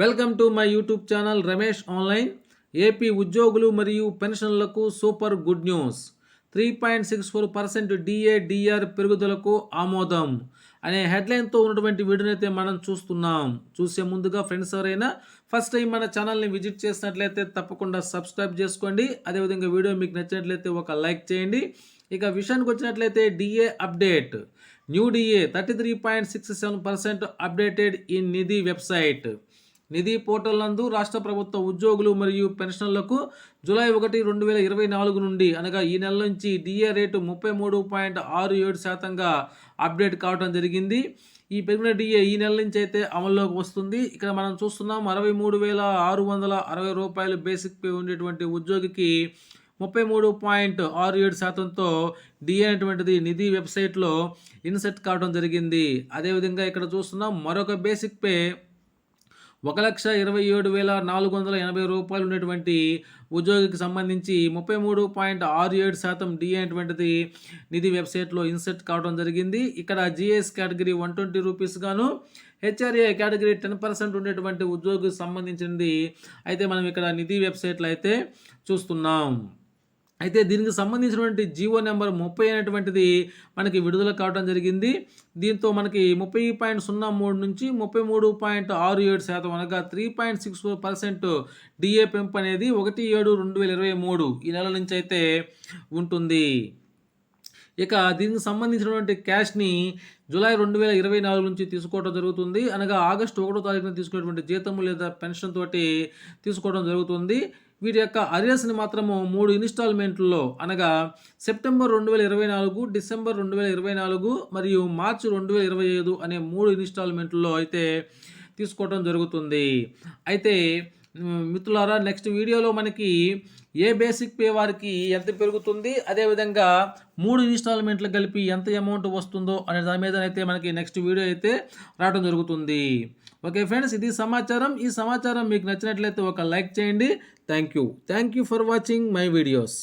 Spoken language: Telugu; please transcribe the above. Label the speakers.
Speaker 1: Welcome to my YouTube channel Ramesh online. AP ఉద్యోగులు మరియు పెన్షన్లకు super good news. Three point six four percent DA DR పెరుగుదలకు ఆమోదం అనే హెడ్లైన్తో ఉన్నటువంటి వీడియోని అయితే మనం చూస్తున్నాం. చూసే ముందుగా ఫ్రెండ్స్ ఎవరైనా ఫస్ట్ టైం మన ఛానల్ని విజిట్ చేసినట్లయితే తప్పకుండా సబ్స్క్రైబ్ చేసుకోండి. అదేవిధంగా వీడియో మీకు నచ్చినట్లయితే ఒక లైక్ చేయండి. ఇక విషయానికి వచ్చినట్లయితే DA update. New DA thirty three point six seven percent updated in Nidhi website. Nidhi portal నందు రాష్ట్ర ప్రభుత్వ ఉద్యోగులు మరియు పెన్షన్లకు జూలై ఒకటి రెండు వేల ఇరవై నాలుగు నుండి అనగా ఈ నెల నుంచి డిఏ రేటు ముప్పై మూడు పాయింట్ ఆరు ఏడు శాతంగా అప్డేట్ కావడం జరిగింది. ఈ పెరిగిన డిఏ ఈ నెల నుంచి అయితే అమల్లోకి వస్తుంది. ఇక్కడ మనం చూస్తున్నాం అరవై మూడు వేల ఆరు వందల అరవై రూపాయలు బేసిక్ పే ఉండేటువంటి ఉద్యోగికి ముప్పై మూడు పాయింట్ ఆరు ఏడు శాతంతో డిఏ అనేటువంటిది నిధి వెబ్సైట్లో ఇన్సెట్ కావడం జరిగింది. అదేవిధంగా ఇక్కడ చూస్తున్నాం మరొక బేసిక్ పే ఒక లక్ష ఇరవై ఏడు వేల నాలుగు వందల ఎనభై రూపాయలు ఉన్నటువంటి ఉద్యోగికి సంబంధించి ముప్పై మూడు పాయింట్ ఆరు ఏడు శాతం డి అనేటువంటిది నిధి వెబ్సైట్లో ఇన్సర్ట్ కావడం జరిగింది. ఇక్కడ GS category one twenty rupees గాను హెచ్ఆర్ఏ కేటగిరీ టెన్ పర్సెంట్ ఉండేటువంటి ఉద్యోగికి సంబంధించింది అయితే మనం ఇక్కడ నిధి వెబ్సైట్లో అయితే చూస్తున్నాం. అయితే దీనికి సంబంధించినటువంటి జీవో నెంబర్ ముప్పై అనేటువంటిది మనకి విడుదల కావడం జరిగింది. దీంతో మనకి ముప్పై పాయింట్ సున్నా మూడు నుంచి ముప్పై మూడు పాయింట్ ఆరు ఏడు శాతం అనగా three point six four percent DA పెంపు అనేది ఒకటి ఏడు రెండు వేల ఇరవై మూడు ఈ నెల నుంచి అయితే ఉంటుంది. ఇక దీనికి సంబంధించినటువంటి క్యాష్ని జూలై రెండు వేల ఇరవై నాలుగు నుంచి తీసుకోవడం జరుగుతుంది. అనగా ఆగస్టు ఒకటో తారీఖున తీసుకునేటువంటి జీతము లేదా పెన్షన్ తోటి తీసుకోవడం జరుగుతుంది. వీటి యొక్క అరియర్స్ని మాత్రము మూడు ఇన్స్టాల్మెంట్లలో అనగా సెప్టెంబర్ రెండు వేల ఇరవై నాలుగు డిసెంబర్ రెండు వేల ఇరవై నాలుగు మరియు మార్చి రెండు వేల ఇరవై ఐదు అనే మూడు ఇన్స్టాల్మెంట్లలో అయితే తీసుకోవడం జరుగుతుంది. అయితే మిత్రులారా నెక్స్ట్ వీడియోలో మనకి ఏ బేసిక్ పే వారికి ఎంత పెరుగుతుంది అదేవిధంగా మూడు ఇన్స్టాల్మెంట్లు కలిపి ఎంత అమౌంట్ వస్తుందో అనే దాని మీద అయితే మనకి నెక్స్ట్ వీడియో అయితే రావడం జరుగుతుంది. ఓకే ఫ్రెండ్స్ ఇది సమాచారం. ఈ సమాచారం మీకు నచ్చినట్లయితే ఒక లైక్ చేయండి. Thank you thank you for watching my videos